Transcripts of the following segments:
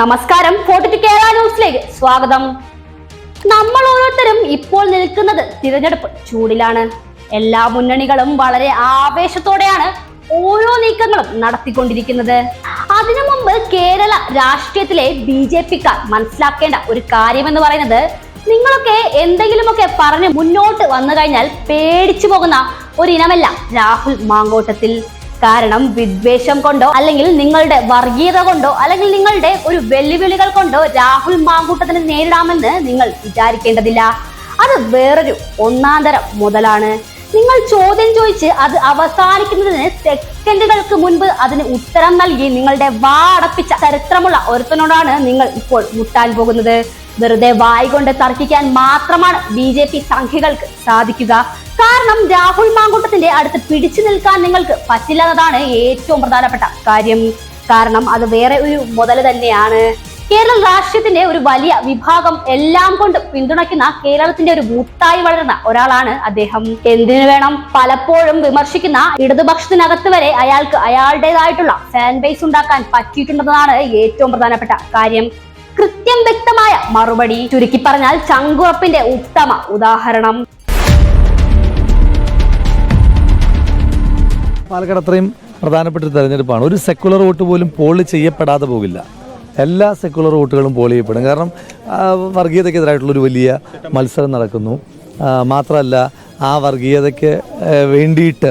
നമസ്കാരം. ഫോർട്ടി കേരള ന്യൂസിലേക്ക് സ്വാഗതം. നമ്മൾ ഓരോരുത്തരും ഇപ്പോൾ നിൽക്കുന്നത് തിരഞ്ഞെടുപ്പ് ചൂടിലാണ്. എല്ലാ മുന്നണികളും വളരെ ആവേശത്തോടെയാണ് ഓരോ നീക്കങ്ങളും നടത്തിക്കൊണ്ടിരിക്കുന്നത്. അതിനു മുമ്പ് കേരള രാഷ്ട്രീയത്തിലെ ബി ജെ പിക്കാർ മനസ്സിലാക്കേണ്ട ഒരു കാര്യം എന്ന് പറയുന്നത് നിങ്ങളൊക്കെ എന്തെങ്കിലുമൊക്കെ പറഞ്ഞ് മുന്നോട്ട് വന്നു കഴിഞ്ഞാൽ പേടിച്ചു പോകുന്ന ഒരിനമല്ല രാഹുൽ മാങ്കോട്ടത്തിൽ. കാരണം വിദ്വേഷം കൊണ്ടോ അല്ലെങ്കിൽ നിങ്ങളുടെ വർഗീയത കൊണ്ടോ അല്ലെങ്കിൽ നിങ്ങളുടെ ഒരു വെല്ലുവിളികൾ കൊണ്ടോ രാഹുൽ മാങ്കൂട്ടത്തിനെ നേരിടാമെന്ന് നിങ്ങൾ വിചാരിക്കേണ്ടതില്ല. അത് വേറൊരു ഒന്നാം തരം മുതലാണ്. നിങ്ങൾ ചോദ്യം ചോദിച്ച് അത് അവസാനിക്കുന്നതിന് സെക്കൻഡുകൾക്ക് മുൻപ് അതിന് ഉത്തരം നൽകി നിങ്ങളുടെ വാടപ്പിച്ച ചരിത്രമുള്ള ഒരുത്തനോടാണ് നിങ്ങൾ ഇപ്പോൾ മുട്ടാൻ പോകുന്നത്. വെറുതെ വായി കൊണ്ട് തർക്കിക്കാൻ മാത്രമാണ് ബി ജെ പി സംഖ്യകൾക്ക് സാധിക്കുക. കാരണം രാഹുൽ മാങ്കൂട്ടത്തിന്റെ അടുത്ത് പിടിച്ചു നിൽക്കാൻ നിങ്ങൾക്ക് പറ്റില്ലെന്നതാണ് ഏറ്റവും പ്രധാനപ്പെട്ട കാര്യം. കാരണം അത് വേറെ ഒരു മുതൽ തന്നെയാണ്. കേരള രാഷ്ട്രീയത്തിന്റെ ഒരു വലിയ വിഭാഗം എല്ലാം കൊണ്ട് പിന്തുണയ്ക്കുന്ന കേരളത്തിന്റെ ഒരു മുത്തായി വളരുന്ന ഒരാളാണ് അദ്ദേഹം. എന്തിനു വേണം പലപ്പോഴും വിമർശിക്കുന്ന ഇടതുപക്ഷത്തിനകത്ത് വരെ അയാൾക്ക് അയാളുടേതായിട്ടുള്ള ഫാൻ ബേസ് ഉണ്ടാക്കാൻ പറ്റിയിട്ടുണ്ടെന്നതാണ് ഏറ്റവും പ്രധാനപ്പെട്ട കാര്യം. കൃത്യം വ്യക്തമായ മറുപടി ചുരുക്കി പറഞ്ഞാൽ ചങ്കുറപ്പിന്റെ ഉത്തമ ഉദാഹരണം. പാലക്കാട് അത്രയും പ്രധാനപ്പെട്ട ഒരു തെരഞ്ഞെടുപ്പാണ്. ഒരു സെക്കുലർ വോട്ട് പോലും പോൾ ചെയ്യപ്പെടാതെ പോകില്ല. എല്ലാ സെക്കുലർ വോട്ടുകളും പോൾ ചെയ്യപ്പെടും. കാരണം വർഗീയതയ്ക്കെതിരായിട്ടുള്ളൊരു വലിയ മത്സരം നടക്കുന്നു. മാത്രമല്ല ആ വർഗീയതയ്ക്ക് വേണ്ടിയിട്ട്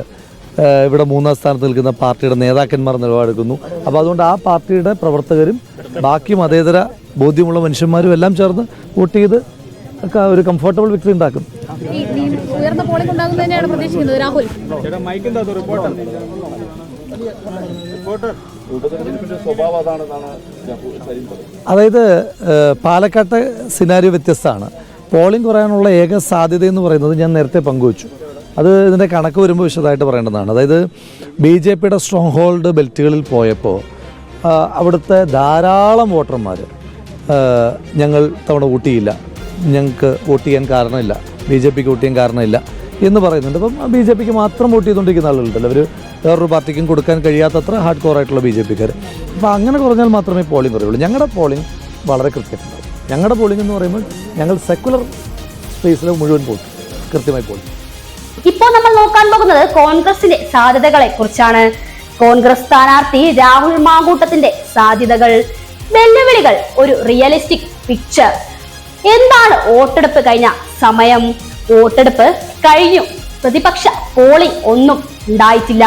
ഇവിടെ മൂന്നാം സ്ഥാനത്ത് നിൽക്കുന്ന പാർട്ടിയുടെ നേതാക്കന്മാർ നിലപാടെടുക്കുന്നു. അപ്പോൾ അതുകൊണ്ട് ആ പാർട്ടിയുടെ പ്രവർത്തകരും ബാക്കി മതേതര ബോധ്യമുള്ള മനുഷ്യന്മാരും എല്ലാം ചേർന്ന് വോട്ട് ചെയ്ത് ഒക്കെ ഒരു കംഫർട്ടബിൾ വിക്ടറി ഉണ്ടാക്കും. ഉയർന്ന പോളിംഗ് ഉണ്ടാകും തന്നെയാണ് പ്രതീക്ഷിക്കുന്നത്. രാഹുൽ. അതായത് പാലക്കാട്ടെ സിനാരിയോ വ്യത്യസ്തമാണ്. പോളിംഗ് കുറയാനുള്ള ഏക സാധ്യത എന്ന് പറയുന്നത് ഞാൻ നേരത്തെ പങ്കുവച്ചു. അത് ഇതിന്റെ കണക്ക് വരുമ്പോൾ വിശദമായിട്ട് പറയേണ്ടതാണ്. അതായത് ബി ജെ പിയുടെ സ്ട്രോങ് ഹോൾഡ് ബെൽറ്റുകളിൽ പോയപ്പോൾ അവിടുത്തെ ധാരാളം വോട്ടർമാർ ഞങ്ങൾ തവണ വോട്ട് ചെയ്യില്ല. ഞങ്ങൾക്ക് വോട്ട് ചെയ്യാൻ കാരണമില്ല. ബി ജെ പിക്ക് വോട്ട് ചെയ്യാൻ കാരണമില്ല എന്ന് പറയുന്നുണ്ട്. അപ്പം ബി ജെ പിക്ക് മാത്രം വോട്ട് ചെയ്തുകൊണ്ടിരിക്കുന്ന ആളുകളുണ്ടല്ലോ. അവർ വേറൊരു പാർട്ടിക്കും കൊടുക്കാൻ കഴിയാത്തത്ര ഹാർഡ് കോർ ആയിട്ടുള്ള ബി ജെ പിക്കാർ അപ്പോൾ അങ്ങനെ കുറഞ്ഞാൽ മാത്രമേ പോളിംഗ് കുറയുള്ളൂ ഞങ്ങളുടെ പോളിംഗ് വളരെ കൃത്യമായിട്ടുണ്ടാവും ഞങ്ങളുടെ പോളിംഗ് എന്ന് പറയുമ്പോൾ ഞങ്ങൾ സെക്കുലർ സ്പേസിൽ മുഴുവൻ പോയി. കൃത്യമായി പോളിംഗ് ഇപ്പോൾ നമ്മൾ നോക്കാൻ പോകുന്നത് കോൺഗ്രസിന്റെ സാധ്യതകളെ കുറിച്ചാണ് കോൺഗ്രസ് സ്ഥാനാർത്ഥി രാഹുൽ മാങ്കൂട്ടത്തിന്റെ സാധ്യതകൾ. വെല്ലുവിളികൾ ഒരു റിയലിസ്റ്റിക് പിക്ചർ എന്താണ് വോട്ടെടുപ്പ് കഴിഞ്ഞ സമയം? വോട്ടെടുപ്പ് കഴിഞ്ഞു. പ്രതിപക്ഷ പോളിംഗ് ഒന്നും ഉണ്ടായിട്ടില്ല.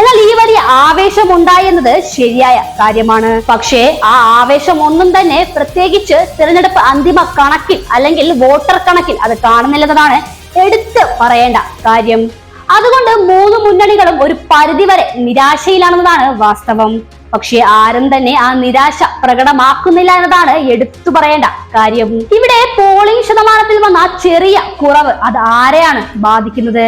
എന്നാൽ ഈ വലിയ ആവേശം ഉണ്ടായി എന്നത് ശരിയായ കാര്യമാണ്. പക്ഷേ ആ ആവേശം ഒന്നും തന്നെ പ്രത്യേകിച്ച് തിരഞ്ഞെടുപ്പ് അന്തിമ കണക്കിൽ അല്ലെങ്കിൽ വോട്ടർ കണക്കിൽ അത് കാണുന്നില്ലെന്നതാണ് എടുത്ത് പറയേണ്ട കാര്യം. അതുകൊണ്ട് മൂന്ന് മുന്നണികളും ഒരു പരിധിവരെ നിരാശയിലാണെന്നതാണ് വാസ്തവം. പക്ഷേ ആരും തന്നെ ആ നിരാശ പ്രകടമാക്കുന്നില്ല എന്നതാണ് എടുത്തു പറയേണ്ട കാര്യം. ഇവിടെ പോളിംഗ് ശതമാനത്തിൽ വന്ന ചെറിയ കുറവ് അത് ആരെയാണ് ബാധിക്കുന്നത്?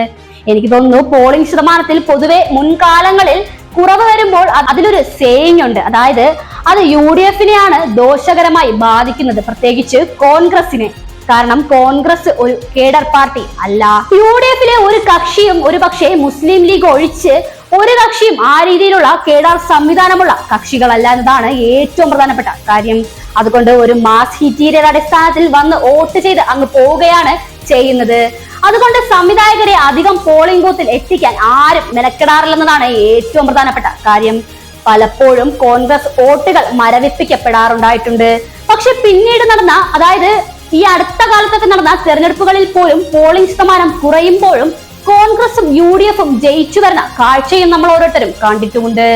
എനിക്ക് തോന്നുന്നു പോളിംഗ് ശതമാനത്തിൽ പൊതുവെ മുൻകാലങ്ങളിൽ കുറവ് വരുമ്പോൾ അതിലൊരു സേയിങ് ഉണ്ട് അതായത് അത് യു ഡി എഫിനെയാണ് ദോഷകരമായി ബാധിക്കുന്നത് പ്രത്യേകിച്ച് കോൺഗ്രസിനെ കാരണം കോൺഗ്രസ് ഒരു കേഡർ പാർട്ടി അല്ല. യു ഡി എഫിലെ ഒരു കക്ഷിയും ഒരു പക്ഷേ മുസ്ലിം ലീഗ് ഒഴിച്ച് ഒരു കക്ഷിയും ആ രീതിയിലുള്ള കേഡർ സംവിധാനമുള്ള കക്ഷികളല്ല എന്നതാണ് ഏറ്റവും പ്രധാനപ്പെട്ട കാര്യം. അതുകൊണ്ട് ഒരു മാസ് ഹിറ്റീരിയർ അടിസ്ഥാനത്തിൽ വന്ന് വോട്ട് ചെയ്ത് അങ്ങ് പോവുകയാണ് ചെയ്യുന്നത്. അതുകൊണ്ട് സംവിധായകരെ അധികം പോളിംഗ് ബൂത്തിൽ എത്തിക്കാൻ ആരും മെനക്കെടാറില്ലെന്നതാണ് ഏറ്റവും പ്രധാനപ്പെട്ട കാര്യം. പലപ്പോഴും കോൺഗ്രസ് വോട്ടുകൾ മരവിപ്പിക്കപ്പെടാറുണ്ടായിട്ടുണ്ട്. പക്ഷെ പിന്നീട് നടന്ന അതായത് ഈ അടുത്ത കാലത്തൊക്കെ നടന്ന തെരഞ്ഞെടുപ്പുകളിൽ പോലും പോളിംഗ് ശതമാനം കുറയുമ്പോഴും കോൺഗ്രസും യു ഡി എഫും ജയിച്ചു വരുന്ന കാഴ്ചയും നമ്മൾ ഓരോരുത്തരും കണ്ടിട്ടുമുണ്ട്.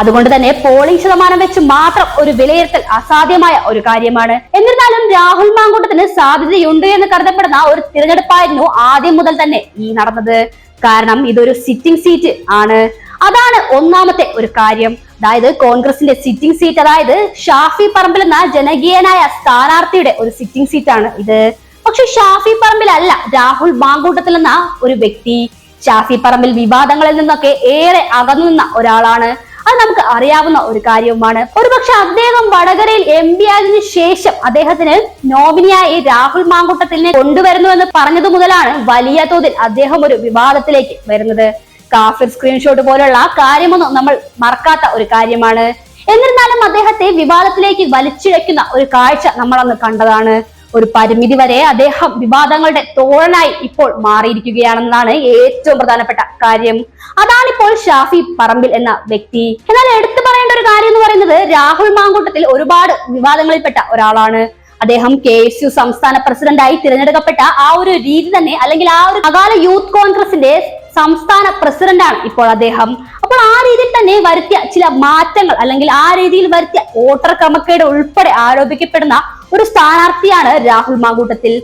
അതുകൊണ്ട് തന്നെ പോളിംഗ് ശതമാനം വെച്ച് മാത്രം ഒരു വിലയിരുത്തൽ അസാധ്യമായ ഒരു കാര്യമാണ്. എന്നിരുന്നാലും രാഹുൽ മാങ്കൂട്ടത്തിന് സാധ്യതയുണ്ട് എന്ന് കരുതപ്പെടുന്ന ഒരു തിരഞ്ഞെടുപ്പായിരുന്നു ആദ്യം മുതൽ തന്നെ ഈ നടന്നത്. കാരണം ഇതൊരു സിറ്റിംഗ് സീറ്റ് ആണ്. അതാണ് ഒന്നാമത്തെ ഒരു കാര്യം. അതായത് കോൺഗ്രസിന്റെ സിറ്റിംഗ് സീറ്റ് അതായത് ഷാഫി പറമ്പിൽ എന്ന ജനകീയനായ സ്ഥാനാർത്ഥിയുടെ ഒരു സിറ്റിംഗ് സീറ്റ് ആണ് ഇത്. പക്ഷെ ഷാഫി പറമ്പിൽ അല്ല രാഹുൽ മാങ്കൂട്ടത്തിൽ എന്ന ഒരു വ്യക്തി. ഷാഫി പറമ്പിൽ വിവാദങ്ങളിൽ നിന്നൊക്കെ ഏറെ അകന്നു നിന്ന ഒരാളാണ്. അത് നമുക്ക് അറിയാവുന്ന ഒരു കാര്യവുമാണ്. ഒരുപക്ഷെ അദ്ദേഹം വടകരയിൽ എം പി ആയതിനു ശേഷം അദ്ദേഹത്തിന് നോമിനിയായി രാഹുൽ മാങ്കൂട്ടത്തിനെ കൊണ്ടുവരുന്നു എന്ന് പറഞ്ഞതു മുതലാണ് വലിയ തോതിൽ അദ്ദേഹം ഒരു വിവാദത്തിലേക്ക് വരുന്നത്. കാഫിർ സ്ക്രീൻഷോട്ട് പോലുള്ള കാര്യമൊന്നും നമ്മൾ മറക്കാത്ത ഒരു കാര്യമാണ്. എന്നിരുന്നാലും അദ്ദേഹത്തെ വിവാദത്തിലേക്ക് വലിച്ചിഴയ്ക്കുന്ന ഒരു കാഴ്ച നമ്മൾ അന്ന് കണ്ടതാണ്. ഒരു പരിമിതി വരെ അദ്ദേഹം വിവാദങ്ങളുടെ തോഴനായി ഇപ്പോൾ മാറിയിരിക്കുകയാണെന്നാണ് ഏറ്റവും പ്രധാനപ്പെട്ട കാര്യം. അതാണ് ഇപ്പോൾ ഷാഫി പറമ്പിൽ എന്ന വ്യക്തി. എന്നാൽ എടുത്തു പറയേണ്ട ഒരു കാര്യം എന്ന് പറയുന്നത് രാഹുൽ മാങ്കൂട്ടത്തിൽ ഒരുപാട് വിവാദങ്ങളിൽപ്പെട്ട ഒരാളാണ്. അദ്ദേഹം കെ എസ് യു സംസ്ഥാന പ്രസിഡന്റായി തിരഞ്ഞെടുക്കപ്പെട്ട ആ ഒരു രീതി തന്നെ അല്ലെങ്കിൽ ആ ഒരു അകാല യൂത്ത് കോൺഗ്രസിന്റെ സംസ്ഥാന പ്രസിഡന്റാണ് ഇപ്പോൾ അദ്ദേഹം. അപ്പോൾ ആ രീതിയിൽ തന്നെ വരുത്തിയ ചില മാറ്റങ്ങൾ അല്ലെങ്കിൽ ആ രീതിയിൽ വരുത്തിയ വോട്ടർ ക്രമക്കേട് ഉൾപ്പെടെ ആരോപിക്കപ്പെടുന്ന ഒരു സ്ഥാനാർത്ഥിയാണ് രാഹുൽ മാങ്കൂട്ടത്തിൽ.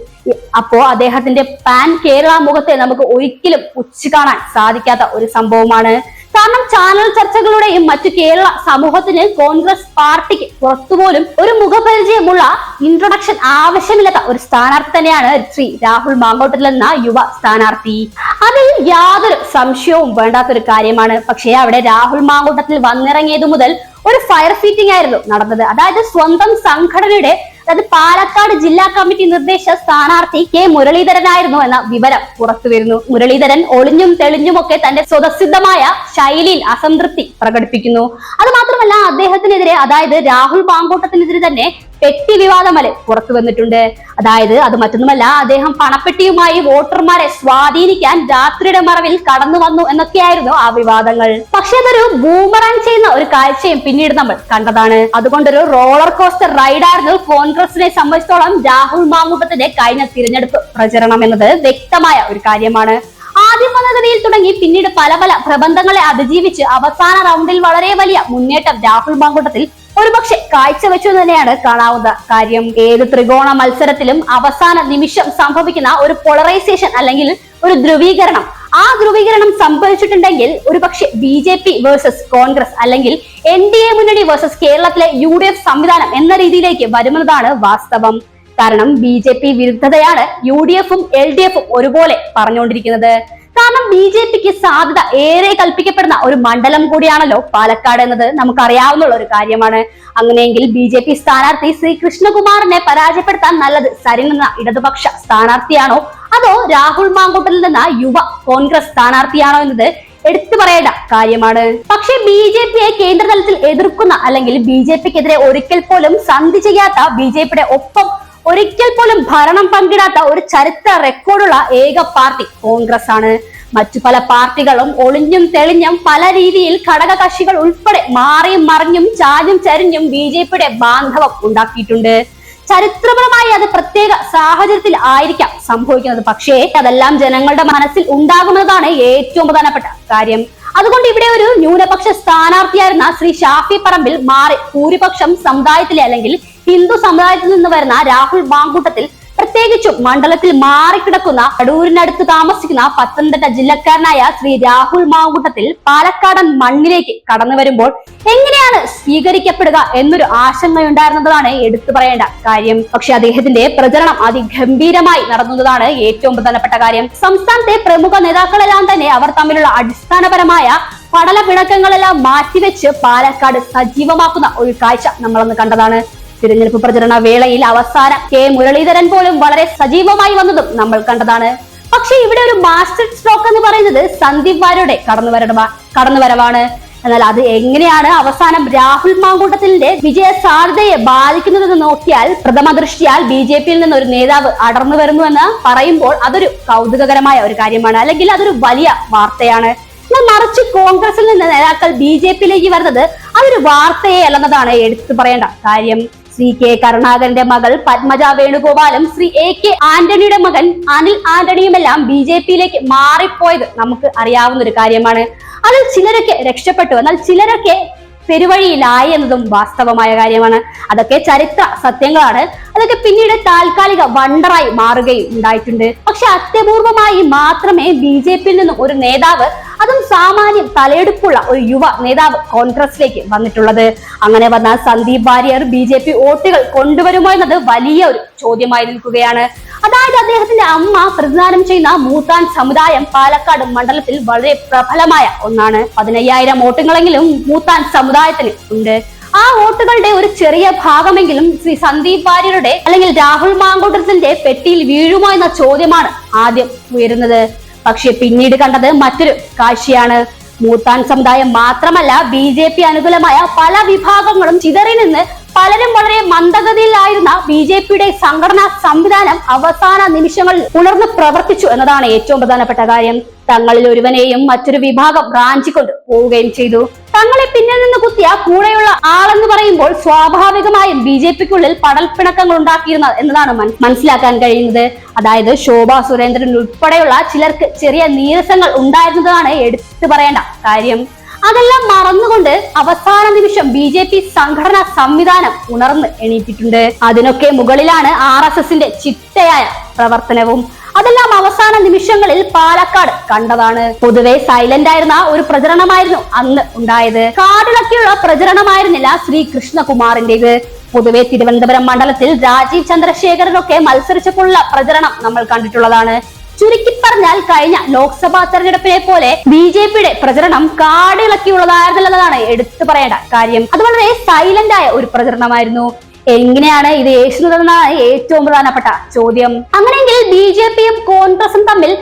അപ്പോ അദ്ദേഹത്തിന്റെ പാൻ കേരള മുഖത്തെ നമുക്ക് ഒരിക്കലും ഉച്ച കാണാൻ സാധിക്കാത്ത ഒരു സംഭവമാണ്. കാരണം ചാനൽ ചർച്ചകളുടെയും മറ്റു കേരള സമൂഹത്തിന് കോൺഗ്രസ് പാർട്ടിക്ക് പുറത്തുപോലും ഒരു മുഖപരിചയമുള്ള ഇൻട്രൊഡക്ഷൻ ആവശ്യമില്ലാത്ത ഒരു സ്ഥാനാർത്ഥി തന്നെയാണ് ശ്രീ രാഹുൽ മാങ്കോട്ടിൽ എന്ന യുവ സ്ഥാനാർത്ഥി. അതിൽ യാതൊരു സംശയവും വേണ്ടാത്തൊരു കാര്യമാണ്. പക്ഷേ അവിടെ രാഹുൽ മാങ്കോട്ടത്തിൽ വന്നിറങ്ങിയത് മുതൽ ഒരു ഫയർ ഫീറ്റിംഗ് ആയിരുന്നു നടന്നത്. അതായത് സ്വന്തം സംഘടനയുടെ അതായത് പാലക്കാട് ജില്ലാ കമ്മിറ്റി നിർദ്ദേശ സ്ഥാനാർത്ഥി കെ മുരളീധരനായിരുന്നു എന്ന വിവരം പുറത്തു വരുന്നു. മുരളീധരൻ ഒളിഞ്ഞും തെളിഞ്ഞുമൊക്കെ തന്റെ സ്വതസിദ്ധമായ ശൈലിയിൽ അസംതൃപ്തി പ്രകടിപ്പിക്കുന്നു. അത് മാത്രമല്ല അദ്ദേഹത്തിനെതിരെ അതായത് രാഹുൽ പാങ്കോട്ടത്തിനെതിരെ തന്നെ പെട്ടി വിവാദം വരെ പുറത്തു വന്നിട്ടുണ്ട്. അതായത് അത് മറ്റൊന്നുമല്ല അദ്ദേഹം പണപ്പെട്ടിയുമായി വോട്ടർമാരെ സ്വാധീനിക്കാൻ രാത്രിയുടെ മറവിൽ കടന്നു വന്നു എന്നൊക്കെയായിരുന്നു ആ വിവാദങ്ങൾ. പക്ഷെ അതൊരു ബൂമറാൻ ചെയ്യുന്ന ഒരു കാഴ്ചയും പിന്നീട് നമ്മൾ കണ്ടതാണ്. അതുകൊണ്ടൊരു റോളർ കോസ്റ്റർ റൈഡായിരുന്നു കോൺഗ്രസിനെ സംബന്ധിച്ചോളം രാഹുൽ മാങ്കൂട്ടത്തിന്റെ കഴിഞ്ഞ തിരഞ്ഞെടുപ്പ് പ്രചരണം എന്നത് വ്യക്തമായ ഒരു കാര്യമാണ്. ആദ്യം വന്ന തുടങ്ങി പിന്നീട് പല പല പ്രബന്ധങ്ങളെ അതിജീവിച്ച് അവസാന റൗണ്ടിൽ വളരെ വലിയ മുന്നേറ്റം രാഹുൽ മാങ്കൂട്ടത്തിൽ ഒരുപക്ഷെ കാഴ്ചവെച്ചു തന്നെയാണ് കാണാവുന്ന കാര്യം ഏത് ത്രികോണ മത്സരത്തിലും അവസാന നിമിഷം സംഭവിക്കുന്ന ഒരു പോളറൈസേഷൻ അല്ലെങ്കിൽ ഒരു ധ്രുവീകരണം. ആ ധ്രുവീകരണം സംഭവിച്ചിട്ടുണ്ടെങ്കിൽ ഒരുപക്ഷെ B J P versus Congress അല്ലെങ്കിൽ എൻ ഡി എ മുന്നണി വേഴ്സസ് കേരളത്തിലെ യു ഡി എഫ് സംവിധാനം എന്ന രീതിയിലേക്ക് വരുമെന്നതാണ് വാസ്തവം. കാരണം ബി ജെ പി വിരുദ്ധതയാണ് യു ഡി എഫും എൽ ഡി എഫും ഒരുപോലെ പറഞ്ഞുകൊണ്ടിരിക്കുന്നത്. കാരണം ബി ജെ പിക്ക് സാധ്യത ഏറെ കൽപ്പിക്കപ്പെടുന്ന ഒരു മണ്ഡലം കൂടിയാണല്ലോ പാലക്കാട് എന്നത്. നമുക്കറിയാവുന്ന ഒരു കാര്യമാണ്. അങ്ങനെയെങ്കിൽ ബി ജെ പി സ്ഥാനാർത്ഥി ശ്രീ കൃഷ്ണകുമാറിനെ പരാജയപ്പെടുത്താൻ നല്ലത് സരിൻ എന്ന ഇടതുപക്ഷ സ്ഥാനാർത്ഥിയാണോ? അതോ രാഹുൽ മാങ്കൂട്ടിൽ നിന്ന യുവ കോൺഗ്രസ് സ്ഥാനാർത്ഥിയാണോ എന്നത് എടുത്തു പറയേണ്ട കാര്യമാണ്. പക്ഷെ ബി ജെ പിയെ കേന്ദ്രതലത്തിൽ എതിർക്കുന്ന അല്ലെങ്കിൽ ബി ജെ പിക്കെതിരെ ഒരിക്കൽ പോലും സന്ധി ചെയ്യാത്ത ബി ജെ പിയുടെ ഒപ്പം ഒരിക്കൽ പോലും ഭരണം പങ്കിടാത്ത ഒരു ചരിത്ര റെക്കോർഡുള്ള ഏക പാർട്ടി കോൺഗ്രസ് ആണ് മറ്റു പല പാർട്ടികളും ഒളിഞ്ഞും തെളിഞ്ഞും പല രീതിയിൽ ഘടകകക്ഷികൾ ഉൾപ്പെടെ മാറിയും മറിഞ്ഞും ചാഞ്ഞും ചരിഞ്ഞും ബി ജെ പിയുടെ ബാന്ധവം ഉണ്ടാക്കിയിട്ടുണ്ട്. ചരിത്രപരമായി അത് പ്രത്യേക സാഹചര്യത്തിൽ ആയിരിക്കാം സംഭവിക്കുന്നത്. പക്ഷേ അതെല്ലാം ജനങ്ങളുടെ മനസ്സിൽ ഉണ്ടാകുന്നതാണ് ഏറ്റവും പ്രധാനപ്പെട്ട കാര്യം. അതുകൊണ്ട് ഇവിടെ ഒരു ന്യൂനപക്ഷ സ്ഥാനാർത്ഥിയായിരുന്ന ശ്രീ ഷാഫി പറമ്പിൽ മാറി ഭൂരിപക്ഷം സമുദായത്തിലെ അല്ലെങ്കിൽ ഹിന്ദു സമുദായത്തിൽ നിന്ന് വരുന്ന രാഹുൽ മാങ്കൂട്ടത്തിൽ പ്രത്യേകിച്ചും മണ്ഡലത്തിൽ മാറിക്കിടക്കുന്ന കടൂരിനടുത്ത് താമസിക്കുന്ന പത്തനംതിട്ട ജില്ലക്കാരനായ ശ്രീ രാഹുൽ മാങ്കൂട്ടത്തിൽ പാലക്കാടൻ മണ്ണിലേക്ക് കടന്നു വരുമ്പോൾ എങ്ങനെയാണ് സ്വീകരിക്കപ്പെടുക എന്നൊരു ആശങ്കയുണ്ടായിരുന്നതാണ് എടുത്തു പറയേണ്ട കാര്യം. പക്ഷെ അദ്ദേഹത്തിന്റെ പ്രചരണം അതിഗംഭീരമായി നടന്നതാണ് ഏറ്റവും പ്രധാനപ്പെട്ട കാര്യം. സംസ്ഥാനത്തെ പ്രമുഖ നേതാക്കളെല്ലാം തന്നെ അവർ തമ്മിലുള്ള അടിസ്ഥാനപരമായ പടല പിണക്കങ്ങളെല്ലാം മാറ്റിവെച്ച് പാലക്കാട് സജീവമാക്കുന്ന ഒരു കാഴ്ച നമ്മളന്ന് കണ്ടതാണ്. തിരഞ്ഞെടുപ്പ് പ്രചരണ വേളയിൽ അവസാനം കെ മുരളീധരൻ പോലും വളരെ സജീവമായി വന്നതും നമ്മൾ കണ്ടതാണ്. പക്ഷെ ഇവിടെ ഒരു മാസ്റ്റർ സ്ട്രോക്ക് എന്ന് പറയുന്നത് സന്ദീപ് വാര്യയുടെ കടന്നു കടന്നുവരവാണ് എന്നാൽ അത് എങ്ങനെയാണ് അവസാനം രാഹുൽ മാങ്കൂട്ടത്തിന്റെ വിജയ സാധ്യതയെ ബാധിക്കുന്നതെന്ന് നോക്കിയാൽ പ്രഥമ ദൃഷ്ടിയാൽ ബി ജെ പിയിൽ നിന്ന് ഒരു നേതാവ് അടർന്നു വരുന്നു എന്ന് പറയുമ്പോൾ അതൊരു കൗതുകകരമായ ഒരു കാര്യമാണ്. അല്ലെങ്കിൽ അതൊരു വലിയ വാർത്തയാണ്. എന്നാൽ മറിച്ച് കോൺഗ്രസിൽ നിന്ന് നേതാക്കൾ ബി ജെ പിയിലേക്ക് വരുന്നത് അതൊരു വാർത്തയെ അല്ലെന്നതാണ് എടുത്തു പറയേണ്ട കാര്യം. ശ്രീ കെ കരുണാകരന്റെ മകൾ പത്മജ വേണുഗോപാലും ശ്രീ എ കെ ആന്റണിയുടെ മകൻ അനിൽ ആന്റണിയുമെല്ലാം ബി ജെ പിയിലേക്ക് മാറിപ്പോയത് നമുക്ക് അറിയാവുന്ന ഒരു കാര്യമാണ്. അതിൽ ചിലരൊക്കെ രക്ഷപ്പെട്ടു. എന്നാൽ ചിലരൊക്കെ പെരുവഴിയിലായി എന്നതും വാസ്തവമായ കാര്യമാണ്. അതൊക്കെ ചരിത്ര സത്യങ്ങളാണ്. അതൊക്കെ പിന്നീട് താൽക്കാലിക വണ്ടറായി മാറുകയും ഉണ്ടായിട്ടുണ്ട്. പക്ഷെ അത്യപൂർവമായി മാത്രമേ ബി ജെ പിയിൽ നിന്നും ഒരു നേതാവ് അതും സാമാന്യം തലയെടുപ്പുള്ള ഒരു യുവ നേതാവ് കോൺഗ്രസിലേക്ക് വന്നിട്ടുള്ളത്. അങ്ങനെ വന്ന Sandeep Warrier B J P വോട്ടുകൾ കൊണ്ടുവരുമോ എന്നത് വലിയ ഒരു ചോദ്യമായി നിൽക്കുകയാണ്. അതായത് അദ്ദേഹത്തിന്റെ അമ്മ പ്രതിദാനം ചെയ്യുന്ന മൂത്താൻ സമുദായം പാലക്കാട് മണ്ഡലത്തിൽ വളരെ പ്രബലമായ ഒന്നാണ്. പതിനയ്യായിരം വോട്ടുകളെങ്കിലും മൂത്താൻ സമുദായത്തിന് ഉണ്ട്. ആ വോട്ടുകളുടെ ഒരു ചെറിയ ഭാഗമെങ്കിലും ശ്രീ സന്ദീപ് വാര്യരുടെ അല്ലെങ്കിൽ രാഹുൽ മാങ്കോട്ടത്തിന്റെ പെട്ടിയിൽ വീഴുമോ എന്ന ചോദ്യമാണ് ആദ്യം ഉയരുന്നത്. പക്ഷെ പിന്നീട് കണ്ടത് മറ്റൊരു കാഴ്ചയാണ്. മൂത്താൻ സമുദായം മാത്രമല്ല ബി ജെ പി അനുകൂലമായ പല വിഭാഗങ്ങളും ചിതറി നിന്ന് പലരും വളരെ മന്ദഗതിയിലായിരുന്ന ബി ജെ പിയുടെ സംഘടനാ സംവിധാനം അവസാന നിമിഷങ്ങളിൽ ഉണർന്ന് പ്രവർത്തിച്ചു എന്നതാണ് ഏറ്റവും പ്രധാനപ്പെട്ട കാര്യം. തങ്ങളിൽ ഒരുവനെയും മറ്റൊരു വിഭാഗം റാഞ്ചിക്കൊണ്ട് പോവുകയും ചെയ്തു. തങ്ങളെ പിന്നിൽ നിന്ന് കുത്തിയ കൂടെയുള്ള ആളെന്ന് പറയുമ്പോൾ സ്വാഭാവികമായും ബി ജെ പിക്കുള്ളിൽ പടൽപ്പിണക്കങ്ങൾ ഉണ്ടാക്കിയിരുന്ന എന്നതാണ് മനസ്സിലാക്കാൻ കഴിയുന്നത്. അതായത് ശോഭാ സുരേന്ദ്രൻ ഉൾപ്പെടെയുള്ള ചിലർക്ക് ചെറിയ നീരസങ്ങൾ ഉണ്ടായിരുന്നതാണ് എടുത്തു പറയേണ്ട കാര്യം. അതെല്ലാം മറന്നുകൊണ്ട് അവസാന നിമിഷം ബി ജെ പി സംഘടനാ സംവിധാനം ഉണർന്ന് എണീറ്റിട്ടുണ്ട്. അതിനൊക്കെ മുകളിലാണ് ആർ എസ് എസിന്റെ ചിട്ടയായ പ്രവർത്തനവും. അതെല്ലാം അവസാന നിമിഷങ്ങളിൽ പാലക്കാട് കണ്ടതാണ്. പൊതുവെ സൈലന്റ് ആയിരുന്ന ഒരു പ്രചരണമായിരുന്നു അന്ന് ഉണ്ടായത്. കാടിളക്കിയുള്ള പ്രചരണമായിരുന്നില്ല ശ്രീ കൃഷ്ണകുമാറിന്റേത്. പൊതുവെ തിരുവനന്തപുരം മണ്ഡലത്തിൽ രാജീവ് ചന്ദ്രശേഖരനൊക്കെ മത്സരിച്ചപ്പോഴുള്ള പ്രചരണം നമ്മൾ കണ്ടിട്ടുള്ളതാണ്. ചുരുക്കി പറഞ്ഞാൽ കഴിഞ്ഞ ലോക്സഭാ തെരഞ്ഞെടുപ്പിനെ പോലെ ബി ജെ പിയുടെ പ്രചരണം കാടിളക്കിയുള്ളതായിരുന്നില്ലെന്നതാണ് എടുത്തു പറയേണ്ട കാര്യം. അത് വളരെ സൈലന്റ് ആയ ഒരു പ്രചരണമായിരുന്നു. എങ്ങനെയാണ് ഇത് യേശുന്നതെന്നാണ് ഏറ്റവും പ്രധാനപ്പെട്ട ചോദ്യം? അങ്ങനെയെങ്കിൽ ബി ജെ പിയും കോൺഗ്രസും തമ്മിൽ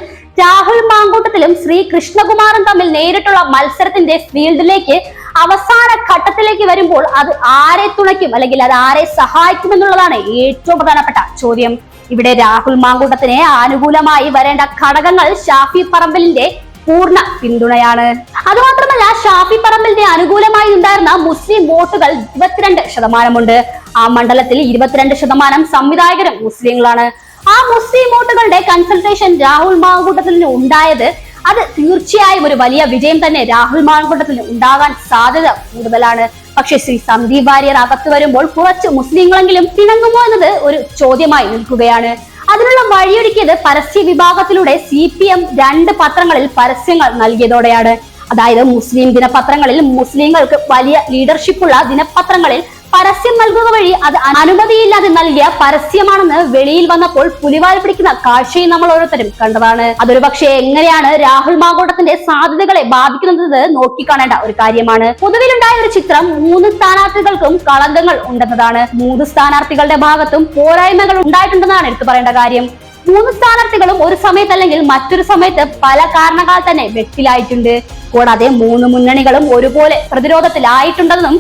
രാഹുൽ മാങ്കൂട്ടത്തിലും ശ്രീ കൃഷ്ണകുമാറും തമ്മിൽ നേരിട്ടുള്ള മത്സരത്തിന്റെ ഫീൽഡിലേക്ക് അവസാന ഘട്ടത്തിലേക്ക് വരുമ്പോൾ അത് ആരെ തുണയ്ക്കും? അല്ലെങ്കിൽ അത് ആരെ സഹായിക്കും എന്നുള്ളതാണ് ഏറ്റവും പ്രധാനപ്പെട്ട ചോദ്യം. ഇവിടെ രാഹുൽ മാങ്കൂട്ടത്തിന് അനുകൂലമായി വരേണ്ട ഘടകങ്ങൾ ഷാഫി പറമ്പലിന്റെ പൂർണ പിന്തുണയാണ്. അതുമാത്രമല്ല ഷാഫി പറമ്പലിന്റെ അനുകൂലമായി ഉണ്ടായിരുന്ന മുസ്ലിം വോട്ടുകൾ ഇരുപത്തിരണ്ട് ശതമാനമുണ്ട്. ആ മണ്ഡലത്തിൽ ഇരുപത്തിരണ്ട് ശതമാനം സംവിധായകരും മുസ്ലിങ്ങളാണ്. ആ മുസ്ലിം വോട്ടുകളുടെ കൺസൾട്ടേഷൻ രാഹുൽ മാങ്കൂട്ടത്തിന് ഉണ്ടായത് അത് തീർച്ചയായും ഒരു വലിയ വിജയം തന്നെ രാഹുൽ മാങ്കൂട്ടത്തിന് ഉണ്ടാകാൻ സാധ്യത കൂടുതലാണ്. പക്ഷെ ശ്രീ സന്ദീപ് വാര്യർ അകത്ത് വരുമ്പോൾ കുറച്ച് മുസ്ലിങ്ങളെങ്കിലും പിണങ്ങുമോ എന്നത് ഒരു ചോദ്യമായി നിൽക്കുകയാണ്. അതിനുള്ള വഴിയൊരുക്കിയത് പരസ്യ വിഭാഗത്തിലൂടെ സി പി എം രണ്ട് പത്രങ്ങളിൽ പരസ്യങ്ങൾ നൽകിയതോടെയാണ്. അതായത് മുസ്ലിം ദിനപത്രങ്ങളിൽ മുസ്ലിങ്ങൾക്ക് വലിയ ലീഡർഷിപ്പുള്ള ദിനപത്രങ്ങളിൽ പരസ്യം നൽകുക വഴി അത് അനുമതിയില്ലാതെ നൽകിയ പരസ്യമാണെന്ന് വെളിയിൽ വന്നപ്പോൾ പുലിവാൽ പിടിക്കുന്ന കാഴ്ചയും നമ്മൾ ഓരോരുത്തരും കണ്ടതാണ്. അതൊരു പക്ഷേ എങ്ങനെയാണ് രാഹുൽ മാങ്കോട്ടത്തിന്റെ സാധ്യതകളെ ബാധിക്കുന്നത് നോക്കിക്കാണേണ്ട ഒരു കാര്യമാണ്. പൊതുവിലുണ്ടായ ഒരു ചിത്രം മൂന്ന് സ്ഥാനാർത്ഥികൾക്കും കളങ്കങ്ങൾ ഉണ്ടെന്നതാണ്. മൂന്ന് സ്ഥാനാർത്ഥികളുടെ ഭാഗത്തും പോരായ്മകൾ ഉണ്ടായിട്ടുണ്ടെന്നാണ് എടുത്തു പറയേണ്ട കാര്യം. മൂന്ന് സ്ഥാനാർത്ഥികളും ഒരു സമയത്ത് അല്ലെങ്കിൽ മറ്റൊരു സമയത്ത് പല കാരണങ്ങളാൽ തന്നെ വെട്ടിലായിട്ടുണ്ട് കൂടാതെ മൂന്ന് മുന്നണികളും ഒരുപോലെ പ്രതിരോധത്തിലായിട്ടുണ്ടെന്നും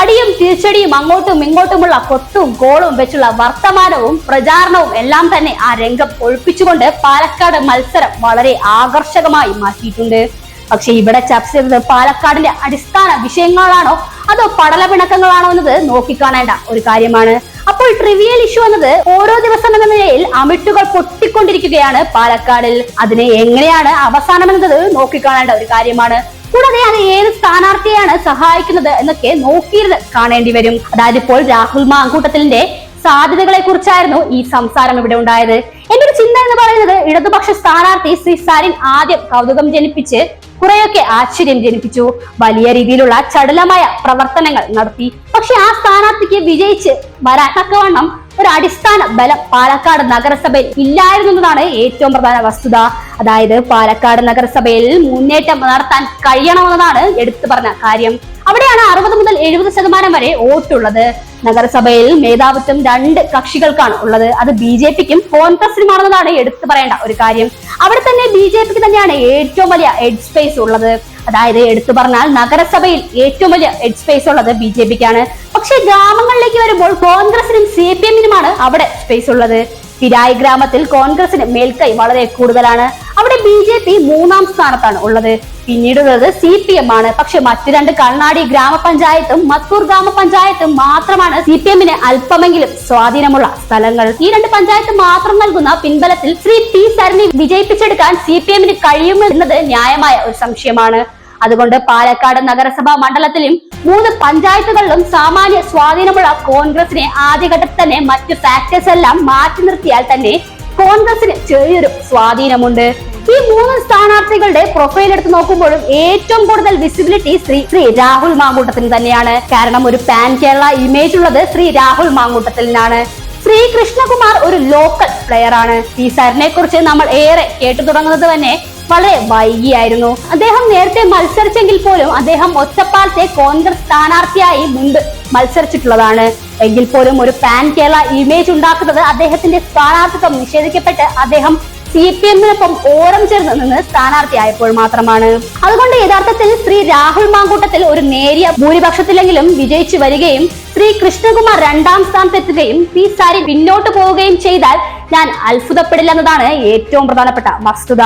അടിയും തിരിച്ചടിയും അങ്ങോട്ടും ഇങ്ങോട്ടുമുള്ള കൊട്ടും ഗോളും വെച്ചുള്ള വർത്തമാനവും പ്രചാരണവും എല്ലാം തന്നെ ആ രംഗം ഒഴിപ്പിച്ചുകൊണ്ട് പാലക്കാട് മത്സരം വളരെ ആകർഷകമായി മാറ്റിയിട്ടുണ്ട്. പക്ഷെ ഇവിടെ ചർച്ച ചെയ്തത് പാലക്കാടിന്റെ അടിസ്ഥാന വിഷയങ്ങളാണോ അതോ പടലപിണക്കങ്ങളാണോ എന്നത് നോക്കിക്കാണേണ്ട ഒരു കാര്യമാണ്. അപ്പോൾ ട്രിവിയൽ ഇഷ്യൂ എന്നത് ഓരോ ദിവസം എന്ന നിലയിൽ അമിട്ടുകൾ പൊട്ടിക്കൊണ്ടിരിക്കുകയാണ് പാലക്കാടിൽ. അതിനെ എങ്ങനെയാണ് അവസാനം എന്നത് നോക്കിക്കാണേണ്ട ഒരു കാര്യമാണ്. കൂടാതെ അത് ഏത് സ്ഥാനാർത്ഥിയെയാണ് സഹായിക്കുന്നത് എന്നൊക്കെ നോക്കിയിരുന്ന് കാണേണ്ടി വരും. അതായത് ഇപ്പോൾ രാഹുൽ മാങ്കൂട്ടത്തിന്റെ സാധ്യതകളെ കുറിച്ചായിരുന്നു ഈ സംസാരം ഇവിടെ ഉണ്ടായത്. എന്റെ ഒരു ചിന്ത എന്ന് പറയുന്നത് ഇടതുപക്ഷ സ്ഥാനാർത്ഥി ശ്രീ സാരിൻ ആദ്യം കൗതുകം ജനിപ്പിച്ച് കുറെയൊക്കെ ആശ്ചര്യം ജനിപ്പിച്ചു. വലിയ രീതിയിലുള്ള ചടുലമായ പ്രവർത്തനങ്ങൾ നടത്തി. പക്ഷെ ആ സ്ഥാനാർത്ഥിക്ക് വിജയിച്ച് വരാൻ തക്കവണ്ണം ഒരു അടിസ്ഥാന ബലം പാലക്കാട് നഗരസഭയിൽ ഇല്ലായിരുന്നു എന്നതാണ് ഏറ്റവും പ്രധാന വസ്തുത. അതായത് പാലക്കാട് നഗരസഭയിൽ മുന്നേറ്റം നടത്താൻ കഴിയണമെന്നതാണ് എടുത്തു പറഞ്ഞ കാര്യം. അവിടെയാണ് അറുപത് മുതൽ എഴുപത് ശതമാനം വരെ വോട്ടുള്ളത്. നഗരസഭയിൽ മേധാവിത്വം രണ്ട് കക്ഷികൾക്കാണ് ഉള്ളത്. അത് ബി ജെ പിക്കും കോൺഗ്രസിനുമാണെന്നതാണ് എടുത്തു പറയേണ്ട ഒരു കാര്യം. അവിടെ തന്നെ ബി ജെ പിക്ക് തന്നെയാണ് ഏറ്റവും വലിയ എഡ് സ്പേസ് ഉള്ളത്. അതായത് എടുത്തു പറഞ്ഞാൽ നഗരസഭയിൽ ഏറ്റവും വലിയ എഡ് സ്പേസ് ഉള്ളത് ബി ജെ പിക്കാണ്. പക്ഷെ ഗ്രാമങ്ങളിലേക്ക് വരുമ്പോൾ കോൺഗ്രസിനും സി പി എമ്മിനുമാണ് അവിടെ സ്പേസ് ഉള്ളത്. പിരായി ഗ്രാമത്തിൽ കോൺഗ്രസിന് മേൽക്കൈ വളരെ കൂടുതലാണ്. അവിടെ ബി ജെ പി മൂന്നാം സ്ഥാനത്താണ് ഉള്ളത്. പിന്നീടുള്ളത് സി പി എം ആണ് പക്ഷെ മറ്റു രണ്ട് കണ്ണാടി ഗ്രാമപഞ്ചായത്തും മത്തൂർ ഗ്രാമപഞ്ചായത്തും മാത്രമാണ് സി പി എമ്മിന് അല്പമെങ്കിലും സ്വാധീനമുള്ള സ്ഥലങ്ങൾ. ഈ രണ്ട് പഞ്ചായത്ത് മാത്രം നൽകുന്ന പിൻബലത്തിൽ ശ്രീ പി സരണി വിജയിപ്പിച്ചെടുക്കാൻ സി പി എമ്മിന് കഴിയുമെന്നത് ന്യായമായ ഒരു സംശയമാണ്. അതുകൊണ്ട് പാലക്കാട് നഗരസഭാ മണ്ഡലത്തിലും മൂന്ന് പഞ്ചായത്തുകളിലും സാമാന്യ സ്വാധീനമുള്ള കോൺഗ്രസിനെ ആദ്യഘട്ടത്തിൽ തന്നെ മറ്റു ഫാക്ടേഴ്സ് എല്ലാം മാറ്റി നിർത്തിയാൽ തന്നെ കോൺഗ്രസിന് ചെറിയൊരു സ്വാധീനമുണ്ട്. ഈ മൂന്ന് സ്ഥാനാർത്ഥികളുടെ പ്രൊഫൈൽ എടുത്ത് നോക്കുമ്പോഴും ഏറ്റവും കൂടുതൽ വിസിബിലിറ്റി ശ്രീ ശ്രീ രാഹുൽ മാങ്കൂട്ടത്തിന് തന്നെയാണ്. കാരണം ഒരു പാൻ കേരള ഇമേജ് ഉള്ളത് ശ്രീ രാഹുൽ മാങ്കൂട്ടത്തിനാണ് ശ്രീ കൃഷ്ണകുമാർ ഒരു ലോക്കൽ പ്ലെയർ ആണ്. ഈ സാറിനെ കുറിച്ച് നമ്മൾ ഏറെ കേട്ടു തുടങ്ങുന്നത് തന്നെ വളരെ വൈകിയായിരുന്നു. അദ്ദേഹം നേരത്തെ മത്സരിച്ചെങ്കിൽ പോലും അദ്ദേഹം ഒറ്റപ്പാലത്തെ കോൺഗ്രസ് സ്ഥാനാർത്ഥിയായി മുൻപ് മത്സരിച്ചിട്ടുള്ളതാണ്. എങ്കിൽ പോലും ഒരു പാൻ കേരള ഇമേജ് ഉണ്ടാക്കുന്നത് അദ്ദേഹത്തിന്റെ സ്ഥാനാർത്ഥിത്വം നിഷേധിക്കപ്പെട്ട് അദ്ദേഹം സി പി എമ്മിനൊപ്പം ഓരം ചേർന്ന് നിന്ന് സ്ഥാനാർത്ഥിയായപ്പോൾ മാത്രമാണ്. അതുകൊണ്ട് യഥാർത്ഥത്തിൽ ശ്രീ രാഹുൽ മാങ്കൂട്ടത്തിൽ ഒരു നേരിയ ഭൂരിപക്ഷത്തിലെങ്കിലും വിജയിച്ചു വരികയും ശ്രീ കൃഷ്ണകുമാർ രണ്ടാം സ്ഥാനത്തെത്തുകയും പി സാരി പിന്നോട്ട് പോവുകയും ചെയ്താൽ ഞാൻ അത്ഭുതപ്പെടില്ല എന്നതാണ് ഏറ്റവും പ്രധാനപ്പെട്ട വസ്തുത.